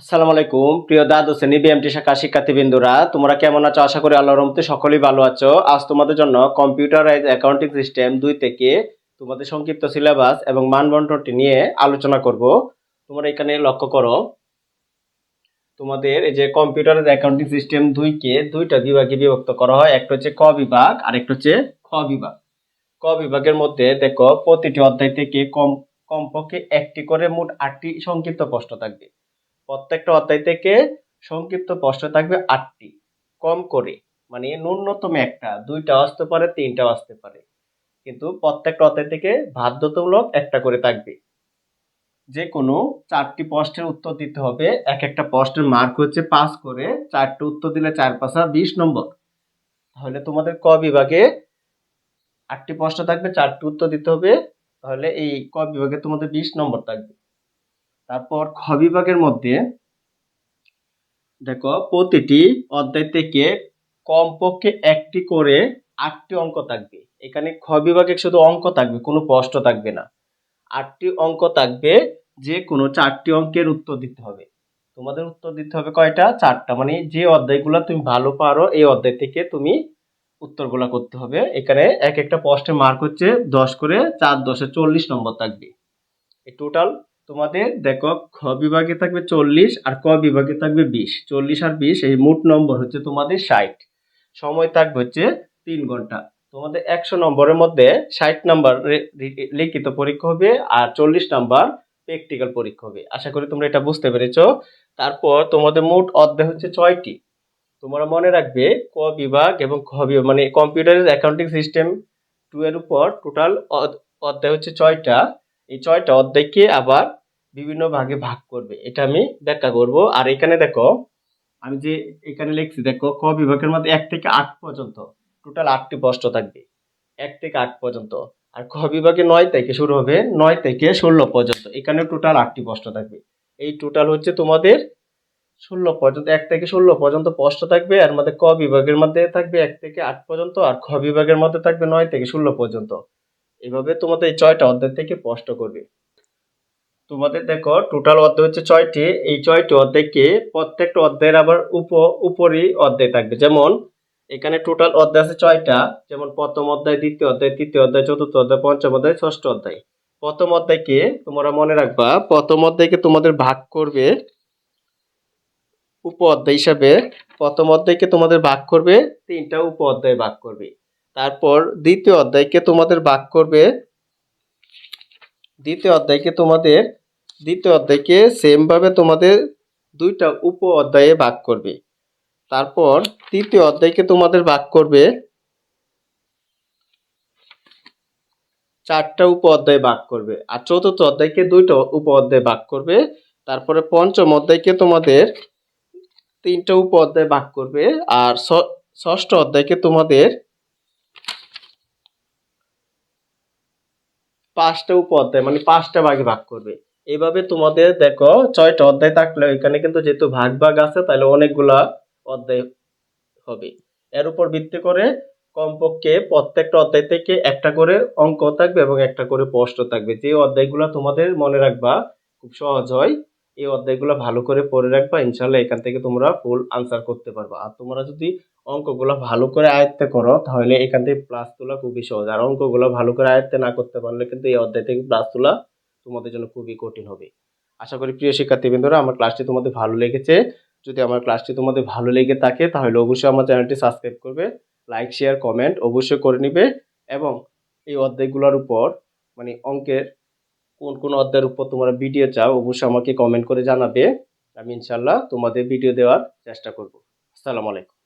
আসসালামু আলাইকুম। প্রিয় দ্বাদশ শ্রেণি বিএমটি শাখা শিক্ষার্থীবৃন্দুরা, তোমরা কেমন আছো? আশা করি আল্লাহর রহমতে সকলেই ভালো আছো। আজ তোমাদের জন্য কম্পিউটারাইজ অ্যাকাউন্টিং সিস্টেম দুই থেকে তোমাদের সংক্ষিপ্ত সিলেবাস এবং মানবন্টনটি নিয়ে আলোচনা করব। তোমরা এখানে লক্ষ্য করো, তোমাদের এই যে কম্পিউটারাইজ অ্যাকাউন্টিং সিস্টেম দুইকে দুইটা বিভাগে বিভক্ত করা হয়। একটা হচ্ছে ক বিভাগ আর একটা হচ্ছে খ বিভাগ। ক বিভাগের মধ্যে দেখো, প্রতিটি অধ্যায় থেকে কম কমপক্ষে একটি করে মোট আটটি সংক্ষিপ্ত প্রশ্ন থাকবে। প্রত্যেকটা অধ্যায় থেকে সংক্ষিপ্ত প্রশ্ন থাকবে আটটি। কম করে মানে ন্যূনতম একটা, দুইটা আসতে পারে, তিনটা আসতে পারে। কিন্তু প্রত্যেকটা অধ্যায় থেকে বাধ্যতামূলক একটা করে থাকবে। যে কোনো চারটি প্রশ্নের উত্তর দিতে হবে। এক একটা প্রশ্নের মার্ক হচ্ছে পাস করে, চারটি উত্তর দিলে চার পাঁচা বিশ নম্বর। তাহলে তোমাদের ক বিভাগে আটটি প্রশ্ন থাকবে, চারটি উত্তর দিতে হবে। তাহলে এই ক বিভাগে তোমাদের বিশ নম্বর থাকবে। তারপর খ বিভাগের মধ্যে দেখো প্রতিটি অধ্যায় থেকে কমপক্ষে একটি করে আটটি অঙ্ক থাকবে। এখানে খ বিভাগে শুধু অঙ্ক থাকবে, কোনো প্রশ্ন থাকবে না। আটটি অঙ্ক থাকবে, যে কোনো চারটি অঙ্কের উত্তর দিতে হবে। তোমাদের উত্তর দিতে হবে কয়টা? চারটা। মানে যে অধ্যায়গুলো তুমি ভালো পারো, এই অধ্যায় থেকে তুমি উত্তরগুলো করতে হবে। এখানে এক একটা প্রশ্নের মার্ক হচ্ছে দশ করে চার, দশে চল্লিশ নম্বর থাকবে। এই টোটাল তোমাদের দেখো, খ বিভাগে থাকবে চল্লিশ আর ক বিভাগে থাকবে বিশ। চল্লিশ আর বিশ, এই মোট নম্বর হচ্ছে তোমাদের ষাট। সময় থাকবে হচ্ছে তিন ঘণ্টা। তোমাদের একশো নম্বরের মধ্যে ষাট নাম্বার লিখিত পরীক্ষা হবে আর চল্লিশ নাম্বার প্র্যাকটিক্যাল পরীক্ষা হবে। আশা করি তোমরা এটা বুঝতে পেরেছ। তারপর তোমাদের মোট অধ্যায় হচ্ছে ছয়টি। তোমরা মনে রাখবে, ক বিভাগ এবং খ বিভাগ মানে কম্পিউটারের অ্যাকাউন্টিং সিস্টেম টু এর উপর টোটাল অধ্যায় হচ্ছে ছয়টা। এই ছয়টা অধ্যায়কে আবার বিভিন্ন ভাগে ভাগ করবে। এটা আমি ব্যাখ্যা করব। আর এখানে দেখো, আমি যে এখানে লিখছি, দেখো, ক বিভাগের মধ্যে এক থেকে আট পর্যন্ত টোটাল আটটি প্রশ্ন থাকবে। এক থেকে আট পর্যন্ত। আর খ বিভাগে নয় থেকে শুরু হবে, নয় থেকে ষোলো পর্যন্ত। এখানে টোটাল আটটি প্রশ্ন থাকবে। এই টোটাল হচ্ছে তোমাদের ষোলো পর্যন্ত, এক থেকে ষোলো পর্যন্ত প্রশ্ন থাকবে। আর মধ্যে ক বিভাগের মধ্যে থাকবে এক থেকে আট পর্যন্ত, আর খ বিভাগের মধ্যে থাকবে নয় থেকে ষোলো পর্যন্ত। এভাবে তোমাদের এই ছয়টা অধ্যায় থেকে প্রশ্ন করবে। তোমাদের দেখো টোটাল অধ্যায় হচ্ছে ছয়টি। এই ছয়টি অধ্যায়কে প্রত্যেকটা অধ্যায়ের আবার উপ, উপরই অধ্যায় থাকবে। যেমন, এখানে টোটাল অধ্যায় আছে ছয়টা। যেমন, প্রথম অধ্যায়, দ্বিতীয় অধ্যায়, তৃতীয় অধ্যায়, চতুর্থ অধ্যায়, পঞ্চম অধ্যায়, ষষ্ঠ অধ্যায়। প্রথম অধ্যায়কে তোমরা মনে রাখবা, প্রথম অধ্যায়কে তোমাদের ভাগ করবে উপ অধ্যায় হিসাবে। প্রথম অধ্যায়কে তোমাদের ভাগ করবে, তিনটা উপ অধ্যায় ভাগ করবে। তারপর দ্বিতীয় অধ্যায়কে তোমাদের ভাগ করবে, দ্বিতীয় অধ্যায়কে তোমাদের দ্বিতীয় অধ্যায়কে সেম ভাবে তোমাদের দুইটা উপ অধ্যায়ে ভাগ করবে। তারপর তৃতীয় অধ্যায়কে তোমাদের ভাগ করবে। চারটা উপ অধ্যায়ে ভাগ করবে। আর চতুর্থ অধ্যায়কে দুইটা উপ অধ্যায়ে ভাগ করবে। তারপরে পঞ্চম অধ্যায়কে তোমাদের তিনটা উপ অধ্যায়ে ভাগ করবে। আর ষষ্ঠ অধ্যায়কে তোমাদের পাঁচটা উপ অধ্যায় মানে পাঁচটা ভাগে ভাগ করবে। এইভাবে তোমাদের দেখো ছয়টা অধ্যায় থাকলে এখানে কিন্তু যেহেতু ভাগ ভাগ আছে, তাহলে অনেকগুলা অধ্যায় হবে। এর উপর ভিত্তি করে কমপক্ষে প্রত্যেকটা অধ্যায় থেকে একটা করে অঙ্ক থাকবে এবং একটা করে প্রশ্ন থাকবে। যে অধ্যায়গুলো তোমাদের মনে রাখবা খুব সহজ হয়, এই অধ্যায়গুলো ভালো করে পড়ে রাখবা ইনশাল্লাহ এখান থেকে তোমরা ফুল আনসার করতে পারবা। আর তোমরা যদি অঙ্কগুলো ভালো করে আয়ত্তে করো, তাহলে এখান থেকে প্লাস তোলা খুবই সহজ। আর অঙ্কগুলো ভালো করে আয়ত্তে না করতে পারলে কিন্তু এই অধ্যায় থেকে প্লাস তোলা তোমাদের জন্য খুবই কঠিন হবে। আশা করি প্রিয় শিক্ষার্থীবৃন্দরা, আমার ক্লাসটি তোমাদের ভালো লেগেছে। যদি আমার ক্লাসটি তোমাদের ভালো লেগে থাকে, তাহলে অবশ্যই আমার চ্যানেলটি সাবস্ক্রাইব করবে লাইক শেয়ার কমেন্ট অবশ্যই করে নিবে এবং এই অধ্যায়গুলোর উপর মানে অঙ্কের কোন কোন অধ্যায়ের উপর তোমরা ভিডিও চাও, অবশ্যই আমাকে কমেন্ট করে জানাবে। আমি ইনশাল্লাহ তোমাদের ভিডিও দেওয়ার চেষ্টা করব। আসসালামু আলাইকুম।